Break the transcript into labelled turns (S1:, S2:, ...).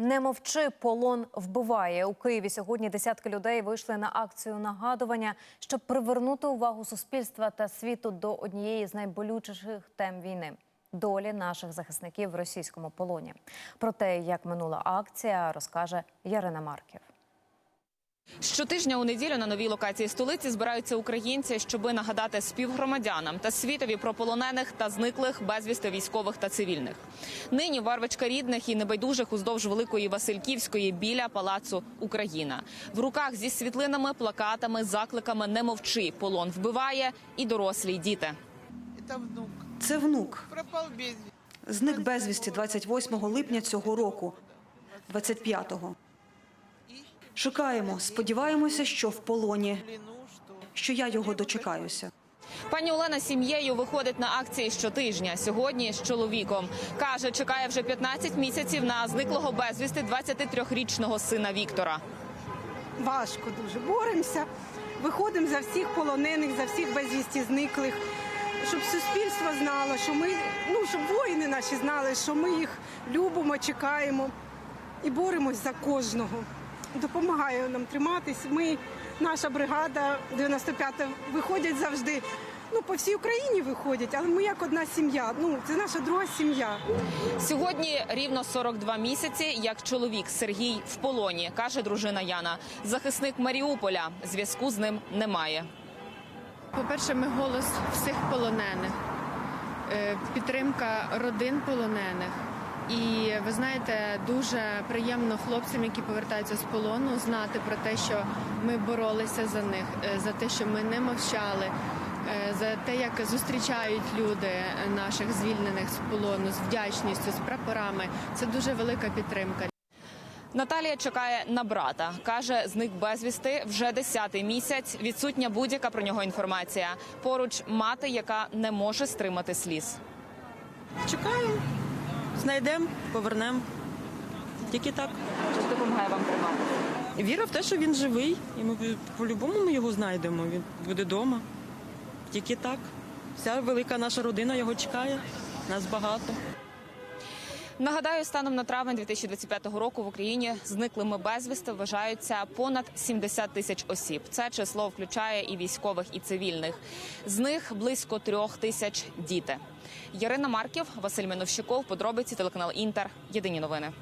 S1: Не мовчи, полон вбиває у Києві. Сьогодні десятки людей вийшли на акцію нагадування, щоб привернути увагу суспільства та світу до однієї з найболючіших тем війни долі наших захисників в російському полоні. Про те, як минула акція, розкаже Ярина Марків.
S2: Щотижня у неділю на новій локації столиці збираються українці, щоби нагадати співгромадянам та світові про полонених та зниклих безвісти військових та цивільних. Нині варвичка рідних і небайдужих уздовж великої Васильківської біля палацу Україна. В руках зі світлинами, плакатами, закликами не мовчи. Полон вбиває і дорослі й діти.
S3: Це внук. Зник безвісті 28 липня цього року, 25-го. Шукаємо, сподіваємося, що в полоні, що я його дочекаюся.
S2: Пані Олена з сім'єю виходить на акції щотижня. Сьогодні з чоловіком каже, чекає вже 15 місяців на зниклого безвісти 23-річного сина Віктора.
S4: важко дуже. Боремося, виходимо за всіх полонених, за всіх безвісті зниклих, щоб суспільство знало, що ми, ну щоб воїни наші знали, що ми їх любимо, чекаємо і боремось за кожного. Допомагає нам триматись. Ми, наша бригада 95-та, виходять завжди. Ну, по всій Україні виходять, але ми як одна сім'я. Ну, це наша друга сім'я.
S2: Сьогодні рівно 42 місяці, як чоловік Сергій в полоні, каже дружина Яна. Захисник Маріуполя. Зв'язку з ним немає.
S5: По-перше, ми голос всіх полонених, е, підтримка родин полонених. Ви знаєте, дуже приємно хлопцям, які повертаються з полону, знати про те, що ми боролися за них, е, за те, що ми не мовчали, е, за те, як зустрічають люди наших звільнених з полону з вдячністю, з прапорами. Це дуже велика підтримка.
S2: Наталія чекає на брата. каже, зник безвісти вже 10-й місяць. Відсутня будь-яка про нього інформація. Поруч мати, яка не може стримати сліз.
S6: Чекаємо, знайдемо, повернемо. Тільки так.
S2: Що допомагає вам тримати?
S6: Віра в те, що він живий, і ми по-любому ми його знайдемо. Він буде вдома. Тільки так. Вся велика наша родина його чекає. Нас багато.
S2: Нагадаю, станом на травень 2025 року в Україні зниклими безвісти вважаються понад 70 тисяч осіб. Це число включає і військових, і цивільних. З них близько трьох тисяч діти. Ярина Марків, Василь Миновщиков, подробиці телеканал Інтер. Єдині новини.